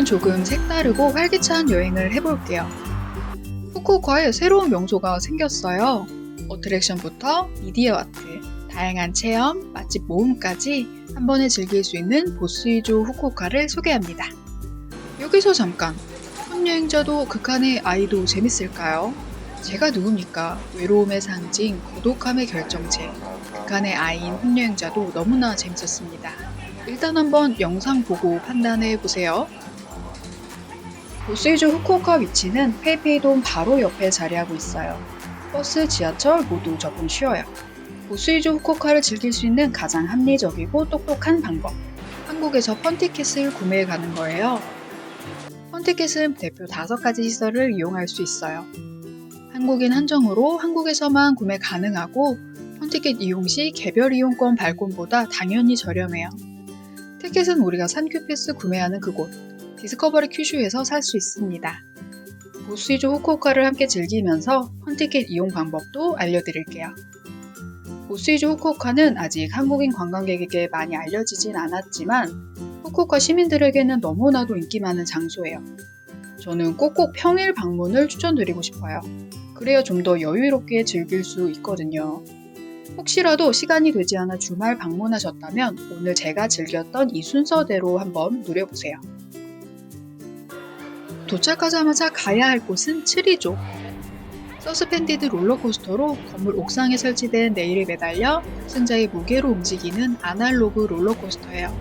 오늘은 조금 색다르고 활기찬 여행을 해볼게요. 후쿠오카에 새로운 명소가 생겼어요. 어트랙션부터 미디어 아트, 다양한 체험, 맛집 모험까지 한 번에 즐길 수 있는 보스이조 후쿠오카를 소개합니다. 여기서 잠깐, 혼여행자도 극한의 아이도 재밌을까요? 제가 누굽니까? 외로움의 상징, 고독함의 결정체, 극한의 아이인 혼여행자도 너무나 재밌었습니다. 일단 한번 영상 보고 판단해 보세요. 보스이주 후쿠오카 위치는 페이페이돔 바로 옆에 자리하고 있어요. 버스, 지하철 모두 접근 쉬워요. 보스이주 후쿠오카를 즐길 수 있는 가장 합리적이고 똑똑한 방법. 한국에서 펀티켓을 구매해 가는 거예요. 펀티켓은 대표 5가지 시설을 이용할 수 있어요. 한국인 한정으로 한국에서만 구매 가능하고 펀티켓 이용 시 개별 이용권 발권보다 당연히 저렴해요. 티켓은 우리가 산큐 패스 구매하는 그곳 디스커버리 큐슈에서 살 수 있습니다. 보스이조 후쿠오카를 함께 즐기면서 펀티켓 이용 방법도 알려드릴게요. 보스이조 후쿠오카는 아직 한국인 관광객에게 많이 알려지진 않았지만 후쿠오카 시민들에게는 너무나도 인기 많은 장소예요. 저는 꼭꼭 평일 방문을 추천드리고 싶어요. 그래야 좀 더 여유롭게 즐길 수 있거든요. 혹시라도 시간이 되지 않아 주말 방문하셨다면 오늘 제가 즐겼던 이 순서대로 한번 누려보세요. 도착하자마자 가야 할 곳은 츠리조. 서스펜디드 롤러코스터로 건물 옥상에 설치된 레일에 매달려 승자의 무게로 움직이는 아날로그 롤러코스터예요.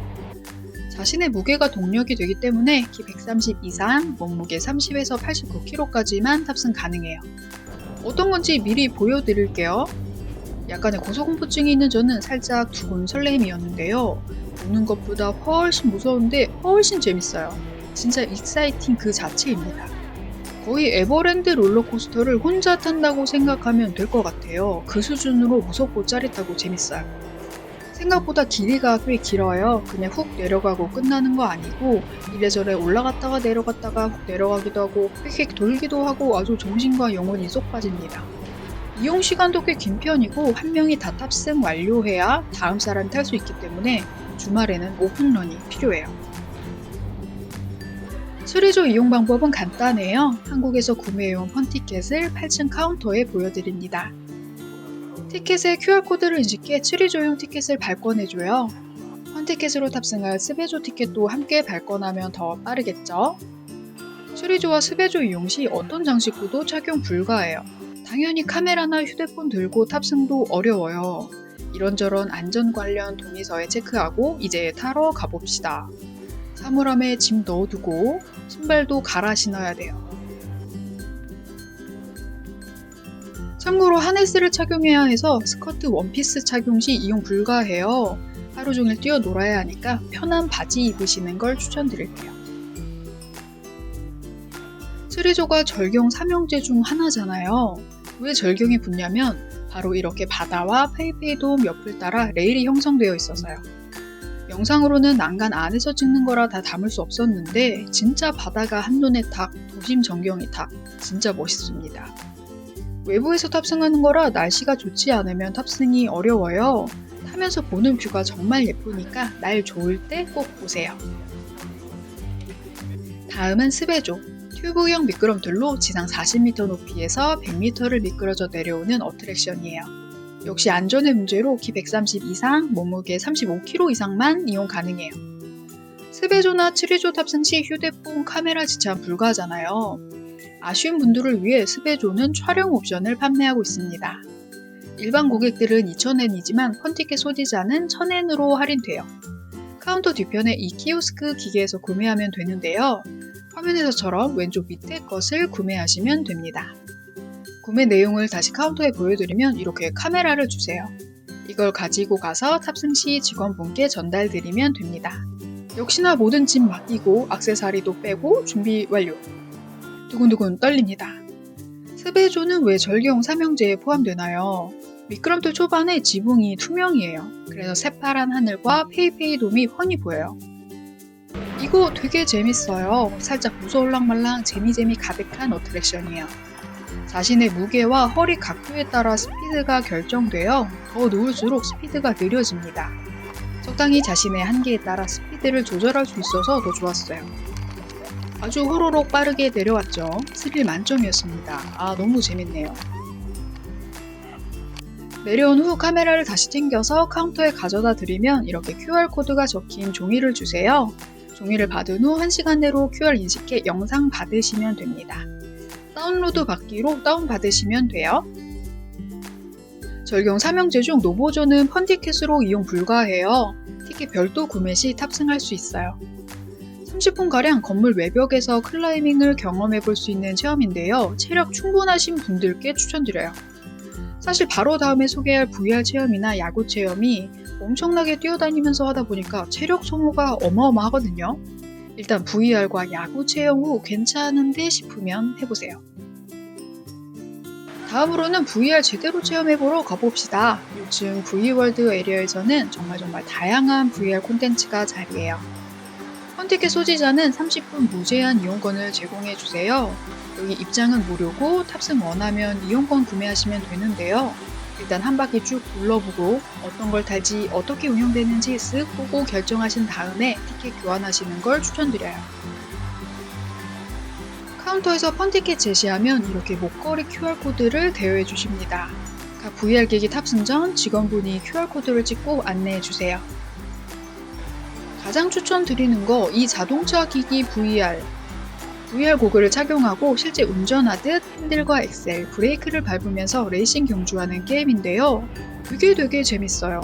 자신의 무게가 동력이 되기 때문에 키 130 이상, 몸무게 30에서 89kg까지만 탑승 가능해요. 어떤 건지 미리 보여드릴게요. 약간의 고소공포증이 있는 저는 살짝 두근 설렘이었는데요. 보는 것보다 훨씬 무서운데 훨씬 재밌어요. 진짜 익사이팅 그 자체입니다. 거의 에버랜드 롤러코스터를 혼자 탄다고 생각하면 될 것 같아요. 그 수준으로 무섭고 짜릿하고 재밌어요. 생각보다 길이가 꽤 길어요. 그냥 훅 내려가고 끝나는 거 아니고 이래저래 올라갔다가 내려갔다가 훅 내려가기도 하고 휙휙 돌기도 하고 아주 정신과 영혼이 쏙 빠집니다. 이용 시간도 꽤 긴 편이고 한 명이 다 탑승 완료해야 다음 사람이 탈 수 있기 때문에 주말에는 오픈런이 필요해요. 수리조 이용 방법은 간단해요. 한국에서 구매해온 펀티켓을 8층 카운터에 보여드립니다. 티켓에 QR코드를 인식해 추리조용 티켓을 발권해줘요. 펀티켓으로 탑승할 스베조 티켓도 함께 발권하면 더 빠르겠죠? 추리조와 스베조 이용 시 어떤 장식구도 착용 불가해요. 당연히 카메라나 휴대폰 들고 탑승도 어려워요. 이런저런 안전 관련 동의서에 체크하고 이제 타러 가봅시다. 사물함에 짐 넣어두고 신발도 갈아 신어야 돼요. 참고로 하네스를 착용해야 해서 스커트 원피스 착용 시 이용 불가해요. 하루 종일 뛰어 놀아야 하니까 편한 바지 입으시는 걸 추천드릴게요. 스리조가 절경 삼형제 중 하나잖아요. 왜 절경이 붙냐면 바로 이렇게 바다와 페이페이돔 옆을 따라 레일이 형성되어 있어서요. 영상으로는 난간 안에서 찍는 거라 다 담을 수 없었는데 진짜 바다가 한눈에 탁, 도심 전경이 탁, 진짜 멋있습니다. 외부에서 탑승하는 거라 날씨가 좋지 않으면 탑승이 어려워요. 타면서 보는 뷰가 정말 예쁘니까 날 좋을 때 꼭 보세요. 다음은 스베조. 튜브형 미끄럼틀로 지상 40m 높이에서 100m를 미끄러져 내려오는 어트랙션이에요. 역시 안전의 문제로 키 130 이상, 몸무게 35kg 이상만 이용 가능해요. 스베조나 츠리조 탑승 시 휴대폰 카메라 지참 불가하잖아요. 아쉬운 분들을 위해 스베조는 촬영 옵션을 판매하고 있습니다. 일반 고객들은 2,000엔이지만 펀티켓 소지자는 1,000엔으로 할인돼요. 카운터 뒤편에 이 키오스크 기계에서 구매하면 되는데요. 화면에서처럼 왼쪽 밑에 것을 구매하시면 됩니다. 구매 내용을 다시 카운터에 보여드리면 이렇게 카메라를 주세요. 이걸 가지고 가서 탑승 시 직원분께 전달드리면 됩니다. 역시나 모든 짐 맡기고 악세사리도 빼고 준비 완료. 두근두근 떨립니다. 스베조는 왜 절경 삼형제에 포함되나요? 미끄럼틀 초반에 지붕이 투명이에요. 그래서 새파란 하늘과 페이페이 돔이 훤히 보여요. 이거 되게 재밌어요. 살짝 무서울랑말랑 재미재미 가득한 어트랙션이에요. 자신의 무게와 허리 각도에 따라 스피드가 결정되어 더 놓을수록 스피드가 느려집니다. 적당히 자신의 한계에 따라 스피드를 조절할 수 있어서 더 좋았어요. 아주 호로록 빠르게 내려왔죠. 스릴 만점이었습니다. 아, 너무 재밌네요. 내려온 후 카메라를 다시 챙겨서 카운터에 가져다 드리면 이렇게 QR코드가 적힌 종이를 주세요. 종이를 받은 후 1시간 내로 QR 인식해 영상 받으시면 됩니다. 다운로드 받기로 다운받으시면 돼요. 절경 3형제 중 노보조는 펀티켓으로 이용 불가해요. 티켓 별도 구매 시 탑승할 수 있어요. 30분가량 건물 외벽에서 클라이밍을 경험해 볼 수 있는 체험인데요. 체력 충분하신 분들께 추천드려요. 사실 바로 다음에 소개할 VR 체험이나 야구 체험이 엄청나게 뛰어다니면서 하다 보니까 체력 소모가 어마어마하거든요. 일단 VR과 야구 체험 후 괜찮은데 싶으면 해보세요. 다음으로는 VR 제대로 체험해보러 가봅시다. 요즘 V월드 에리어에서는 정말 정말 다양한 VR 콘텐츠가 자리해요. 펀티켓 소지자는 30분 무제한 이용권을 제공해주세요. 여기 입장은 무료고 탑승 원하면 이용권 구매하시면 되는데요. 일단 한 바퀴 쭉 둘러보고 어떤 걸 탈지 어떻게 운영되는지 쓱 보고 결정하신 다음에 티켓 교환하시는 걸 추천드려요. 카운터에서 펀티켓 제시하면 이렇게 목걸이 QR코드를 대여해 주십니다. 각 VR 기기 탑승 전 직원분이 QR코드를 찍고 안내해 주세요. 가장 추천드리는 거 이 자동차 기기 VR. VR 고글을 착용하고 실제 운전하듯 핸들과 엑셀, 브레이크를 밟으면서 레이싱 경주하는 게임인데요. 되게 되게 재밌어요.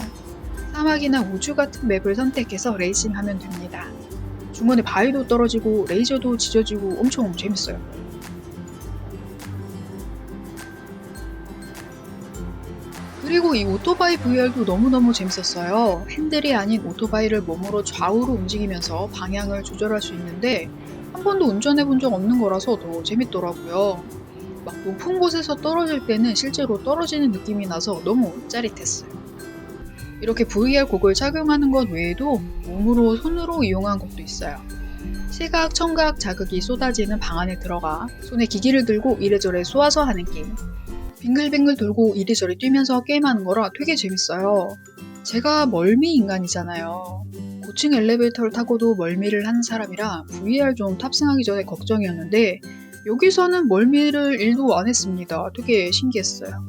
사막이나 우주 같은 맵을 선택해서 레이싱하면 됩니다. 중간에 바위도 떨어지고 레이저도 지져지고 엄청 재밌어요. 그리고 이 오토바이 VR도 너무너무 재밌었어요. 핸들이 아닌 오토바이를 몸으로 좌우로 움직이면서 방향을 조절할 수 있는데 한 번도 운전해 본 적 없는 거라서 더 재밌더라고요. 막 높은 곳에서 떨어질 때는 실제로 떨어지는 느낌이 나서 너무 짜릿했어요. 이렇게 VR 곡을 착용하는 것 외에도 몸으로 손으로 이용한 것도 있어요. 시각, 청각 자극이 쏟아지는 방 안에 들어가 손에 기기를 들고 이래저래 쏘아서 하는 게임. 빙글빙글 돌고 이리저리 뛰면서 게임하는 거라 되게 재밌어요. 제가 멀미 인간이잖아요. 고층 엘리베이터를 타고도 멀미를 하는 사람이라 VR 좀 탑승하기 전에 걱정이었는데 여기서는 멀미를 일도 안 했습니다. 되게 신기했어요.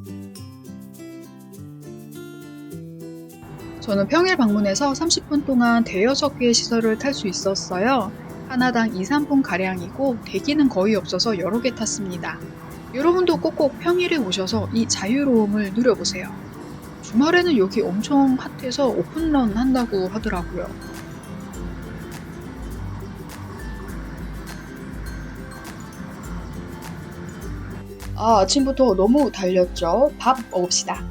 저는 평일 방문해서 30분 동안 대여섯 개의 시설을 탈 수 있었어요. 하나당 2, 3분 가량이고 대기는 거의 없어서 여러 개 탔습니다. 여러분도 꼭꼭 평일에 오셔서 이 자유로움을 누려보세요. 주말에는 여기 엄청 핫해서 오픈런 한다고 하더라고요. 아, 아침부터 너무 달렸죠? 밥 먹읍시다.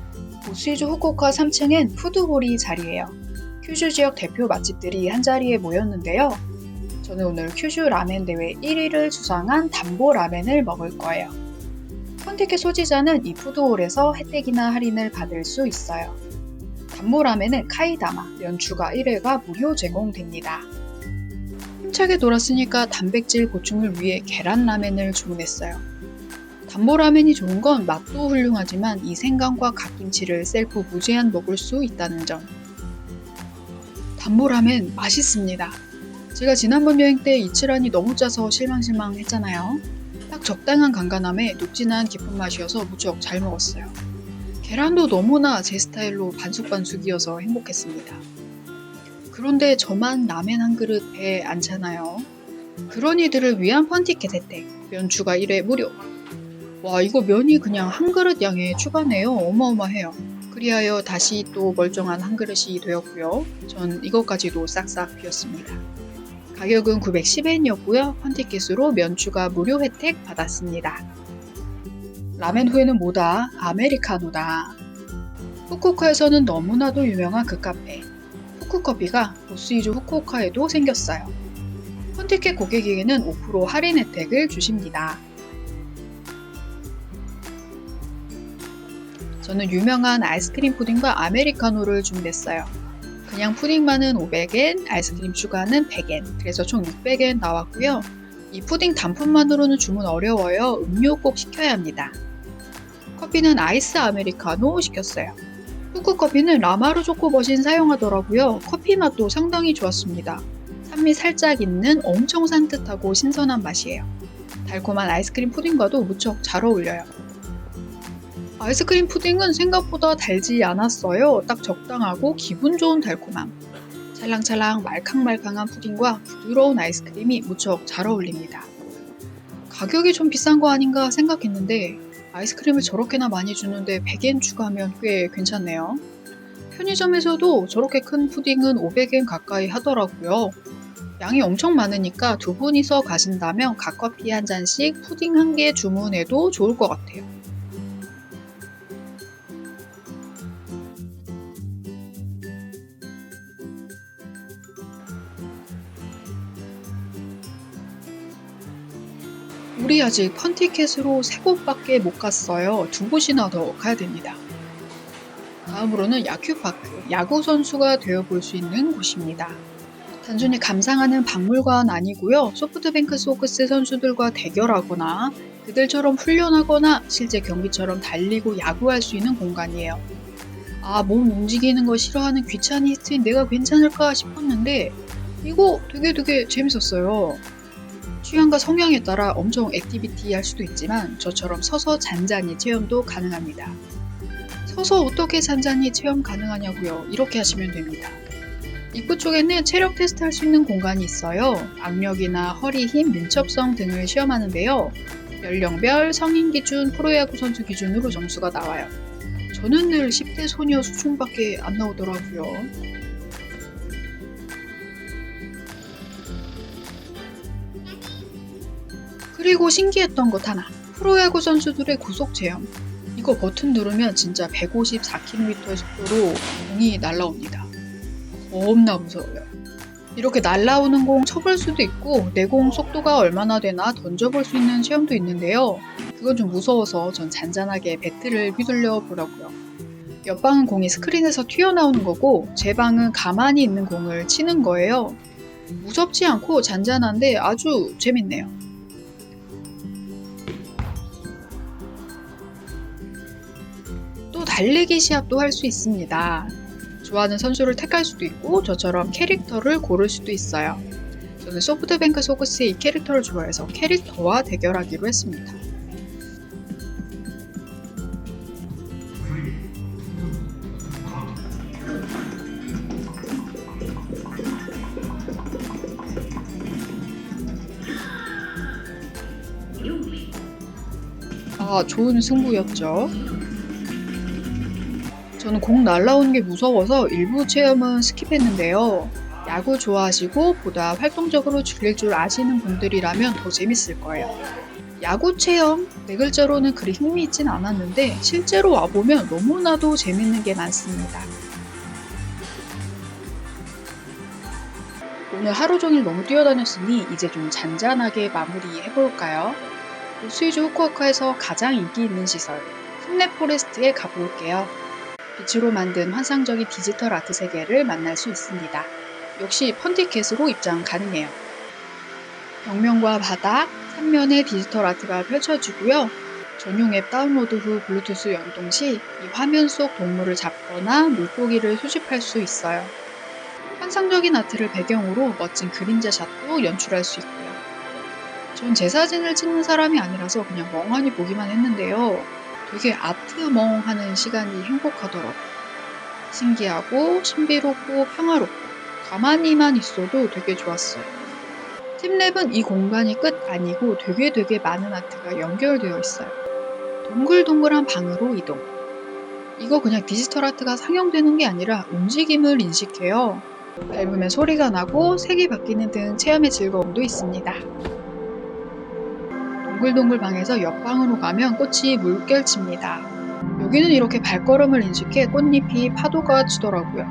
보스이주 후쿠오카 3층엔 푸드홀이 자리해요. 큐슈 지역 대표 맛집들이 한자리에 모였는데요. 저는 오늘 큐슈 라멘 대회 1위를 수상한 담보 라멘을 먹을 거예요. 콘티켓 소지자는 이 푸드홀에서 혜택이나 할인을 받을 수 있어요. 담보 라멘은 카이다마, 연추가 1회가 무료 제공됩니다. 힘차게 돌았으니까 단백질 보충을 위해 계란 라멘을 주문했어요. 담보 라멘이 좋은 건 맛도 훌륭하지만 이 생강과 갓김치를 셀프 무제한 먹을 수 있다는 점. 담보 라멘 맛있습니다. 제가 지난번 여행 때 이치란이 너무 짜서 실망실망 했잖아요. 딱 적당한 간간함에 녹진한 깊은 맛이어서 무척 잘 먹었어요. 계란도 너무나 제 스타일로 반숙반숙이어서 행복했습니다. 그런데 저만 라멘 한 그릇 배에 안 차나요? 그런 이들을 위한 펀티켓 혜택, 면 추가 1회 무료. 와, 이거 면이 그냥 한 그릇 양에 추가네요. 어마어마해요. 그리하여 다시 또 멀쩡한 한 그릇이 되었고요. 전 이것까지도 싹싹 비웠습니다. 가격은 910엔이었고요. 펀티켓으로 면추가 무료 혜택 받았습니다. 라멘 후에는 뭐다? 아메리카노다. 후쿠오카에서는 너무나도 유명한 그 카페. 후쿠커피가 보스이주 후쿠오카에도 생겼어요. 펀티켓 고객에게는 5% 할인 혜택을 주십니다. 저는 유명한 아이스크림 푸딩과 아메리카노를 주문했어요. 그냥 푸딩만은 500엔, 아이스크림 추가는 100엔, 그래서 총 600엔 나왔고요. 이 푸딩 단품만으로는 주문 어려워요. 음료 꼭 시켜야 합니다. 커피는 아이스 아메리카노 시켰어요. 후쿠 커피는 라마르 초코 머신 사용하더라고요. 커피 맛도 상당히 좋았습니다. 산미 살짝 있는 엄청 산뜻하고 신선한 맛이에요. 달콤한 아이스크림 푸딩과도 무척 잘 어울려요. 아이스크림 푸딩은 생각보다 달지 않았어요. 딱 적당하고 기분 좋은 달콤함. 찰랑찰랑 말캉말캉한 푸딩과 부드러운 아이스크림이 무척 잘 어울립니다. 가격이 좀 비싼 거 아닌가 생각했는데 아이스크림을 저렇게나 많이 주는데 100엔 추가하면 꽤 괜찮네요. 편의점에서도 저렇게 큰 푸딩은 500엔 가까이 하더라고요. 양이 엄청 많으니까 두 분이서 가신다면 갓커피 한 잔씩 푸딩 한 개 주문해도 좋을 것 같아요. 우리 아직 펀티켓으로 세 곳밖에 못 갔어요. 두 곳이나 더 가야 됩니다. 다음으로는 야큐파크, 야구 선수가 되어 볼 수 있는 곳입니다. 단순히 감상하는 박물관 아니고요. 소프트뱅크 소크스 선수들과 대결하거나 그들처럼 훈련하거나 실제 경기처럼 달리고 야구할 수 있는 공간이에요. 아, 몸 움직이는 거 싫어하는 귀차니스트인 내가 괜찮을까 싶었는데 이거 되게 되게 재밌었어요. 취향과 성향에 따라 엄청 액티비티 할 수도 있지만 저처럼 서서 잔잔히 체험도 가능합니다. 서서 어떻게 잔잔히 체험 가능하냐고요? 이렇게 하시면 됩니다. 입구 쪽에는 체력 테스트 할 수 있는 공간이 있어요. 악력이나 허리 힘, 민첩성 등을 시험하는데요. 연령별, 성인 기준, 프로야구 선수 기준으로 점수가 나와요. 저는 늘 10대 소녀 수준밖에 안 나오더라고요. 그리고 신기했던 것 하나. 프로야구 선수들의 구속 체험. 이거 버튼 누르면 진짜 154km의 속도로 공이 날라옵니다. 겁나 무서워요. 이렇게 날라오는 공 쳐볼 수도 있고 내 공 속도가 얼마나 되나 던져볼 수 있는 체험도 있는데요. 그건 좀 무서워서 전 잔잔하게 배트를 휘둘려 보려고요. 옆방은 공이 스크린에서 튀어나오는 거고 제 방은 가만히 있는 공을 치는 거예요. 무섭지 않고 잔잔한데 아주 재밌네요. 달리기 시합도 할 수 있습니다. 좋아하는 선수를 택할 수도 있고 저처럼 캐릭터를 고를 수도 있어요. 저는 소프트뱅크 소크스의 이 캐릭터를 좋아해서 캐릭터와 대결하기로 했습니다. 아, 좋은 승부였죠. 저는 공 날라오는 게 무서워서 일부 체험은 스킵했는데요. 야구 좋아하시고 보다 활동적으로 즐길 줄 아시는 분들이라면 더 재밌을 거예요. 야구 체험 네 글자로는 그리 흥미있진 않았는데 실제로 와보면 너무나도 재밌는 게 많습니다. 오늘 하루 종일 너무 뛰어다녔으니 이제 좀 잔잔하게 마무리해볼까요? 스위즈 후쿠오카에서 가장 인기 있는 시설 숲내 포레스트에 가볼게요. 빛으로 만든 환상적인 디지털 아트 세계를 만날 수 있습니다. 역시 펀티켓으로 입장 가능해요. 벽면과 바닥, 3면의 디지털 아트가 펼쳐지고요. 전용 앱 다운로드 후 블루투스 연동 시 이 화면 속 동물을 잡거나 물고기를 수집할 수 있어요. 환상적인 아트를 배경으로 멋진 그림자 샷도 연출할 수 있고요. 전 제 사진을 찍는 사람이 아니라서 그냥 멍하니 보기만 했는데요. 되게 아트멍 하는 시간이 행복하더라고요. 신기하고 신비롭고 평화롭고 가만히만 있어도 되게 좋았어요. 팀랩은 이 공간이 끝 아니고 되게 되게 많은 아트가 연결되어 있어요. 동글동글한 방으로 이동. 이거 그냥 디지털 아트가 상영되는 게 아니라 움직임을 인식해요. 밟으면 소리가 나고 색이 바뀌는 등 체험의 즐거움도 있습니다. 동글동글 방에서 옆방으로 가면 꽃이 물결칩니다. 여기는 이렇게 발걸음을 인식해 꽃잎이 파도가 치더라고요.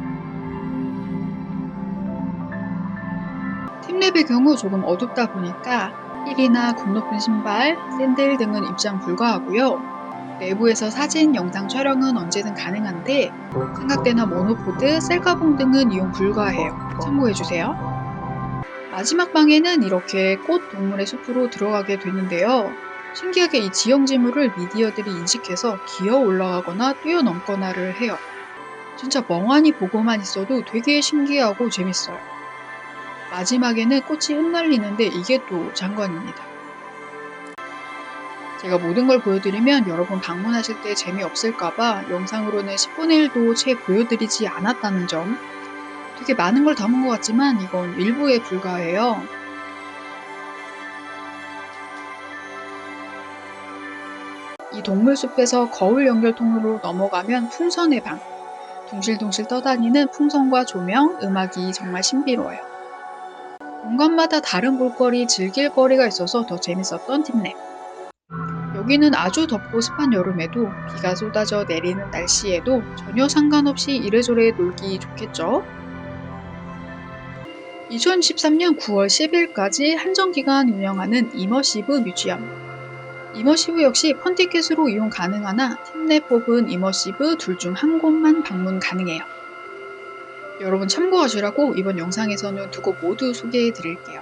팀랩의 경우 조금 어둡다 보니까 힐이나 굽 높은 신발, 샌들 등은 입장 불가하고요. 내부에서 사진, 영상 촬영은 언제든 가능한데 삼각대나 모노포드, 셀카봉 등은 이용 불가해요. 참고해주세요. 마지막 방에는 이렇게 꽃 동물의 숲으로 들어가게 되는데요. 신기하게 이 지형지물을 미디어들이 인식해서 기어 올라가거나 뛰어넘거나를 해요. 진짜 멍하니 보고만 있어도 되게 신기하고 재밌어요. 마지막에는 꽃이 흩날리는데 이게 또 장관입니다. 제가 모든 걸 보여드리면 여러분 방문하실 때 재미없을까봐 영상으로는 10분의 1도 채 보여드리지 않았다는 점. 되게 많은 걸 담은 것 같지만 이건 일부에 불과해요. 이 동물숲에서 거울 연결 통로로 넘어가면 풍선의 방. 둥실둥실 떠다니는 풍선과 조명, 음악이 정말 신비로워요. 공간마다 다른 볼거리, 즐길 거리가 있어서 더 재밌었던 팀랩. 여기는 아주 덥고 습한 여름에도 비가 쏟아져 내리는 날씨에도 전혀 상관없이 이래저래 놀기 좋겠죠? 2013년 9월 10일까지 한정기간 운영하는 이머시브 뮤지엄. 이머시브 역시 펀티켓으로 이용 가능하나 팀 내 뽑은 이머시브 둘 중 한 곳만 방문 가능해요. 여러분 참고하시라고 이번 영상에서는 두 곳 모두 소개해 드릴게요.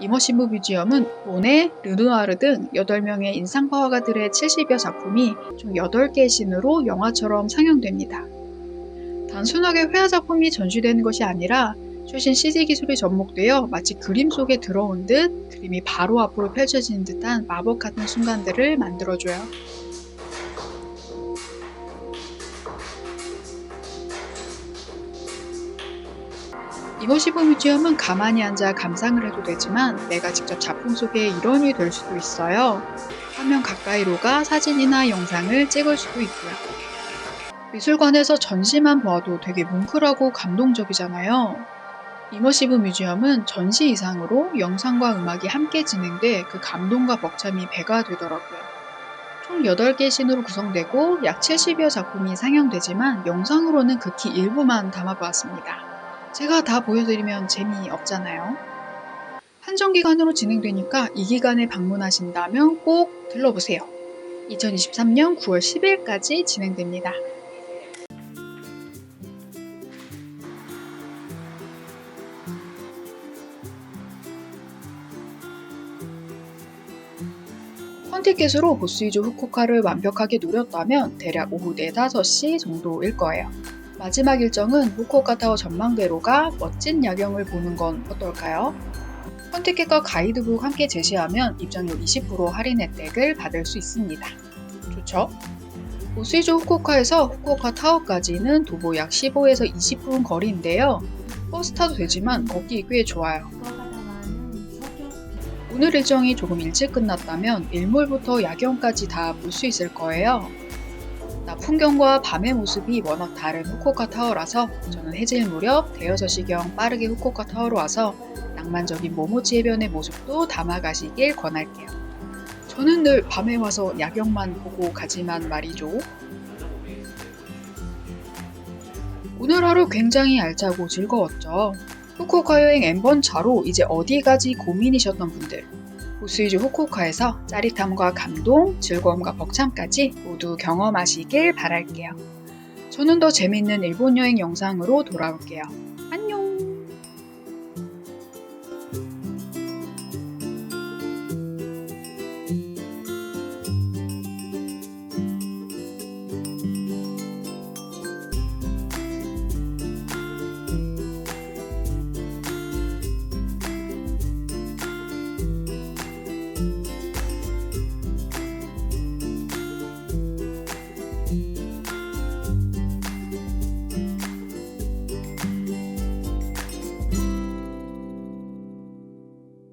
이머시브 뮤지엄은 모네, 르누아르 등 8명의 인상파 화가들의 70여 작품이 총 8개의 씬으로 영화처럼 상영됩니다. 단순하게 회화 작품이 전시되는 것이 아니라 최신 CG 기술이 접목되어 마치 그림 속에 들어온 듯 그림이 바로 앞으로 펼쳐지는 듯한 마법 같은 순간들을 만들어줘요. 이머시브 뮤지엄은 가만히 앉아 감상을 해도 되지만 내가 직접 작품 속의 일원이 될 수도 있어요. 화면 가까이로 가 사진이나 영상을 찍을 수도 있고요. 미술관에서 전시만 보아도 되게 뭉클하고 감동적이잖아요. 이머시브 뮤지엄은 전시 이상으로 영상과 음악이 함께 진행돼 그 감동과 벅참이 배가 되더라고요. 총 8개 씬으로 구성되고 약 70여 작품이 상영되지만 영상으로는 극히 일부만 담아보았습니다. 제가 다 보여드리면 재미없잖아요. 한정 기간으로 진행되니까 이 기간에 방문하신다면 꼭 들러보세요. 2023년 9월 10일까지 진행됩니다. 펀티켓으로 보스위주 후쿠오카를 완벽하게 누렸다면 대략 오후 4, 5시 정도일 거예요. 마지막 일정은 후쿠오카 타워 전망대로가 멋진 야경을 보는 건 어떨까요? 펀티켓과 가이드북 함께 제시하면 입장료 20% 할인 혜택을 받을 수 있습니다. 좋죠? 보스위주 후쿠오카에서 후쿠오카 타워까지는 도보 약 15에서 20분 거리인데요. 버스 타도 되지만 걷기 꽤 좋아요. 오늘 일정이 조금 일찍 끝났다면 일몰부터 야경까지 다 볼 수 있을 거예요. 나 풍경과 밤의 모습이 워낙 다른 후쿠오카 타워라서 저는 해질 무렵 대여섯 시경 빠르게 후쿠오카 타워로 와서 낭만적인 모모치 해변의 모습도 담아가시길 권할게요. 저는 늘 밤에 와서 야경만 보고 가지만 말이죠. 오늘 하루 굉장히 알차고 즐거웠죠. 후쿠오카 여행 N번 차로 이제 어디 가지 고민이셨던 분들 보스위주 후쿠오카에서 짜릿함과 감동, 즐거움과 벅참까지 모두 경험하시길 바랄게요. 저는 더 재밌는 일본 여행 영상으로 돌아올게요.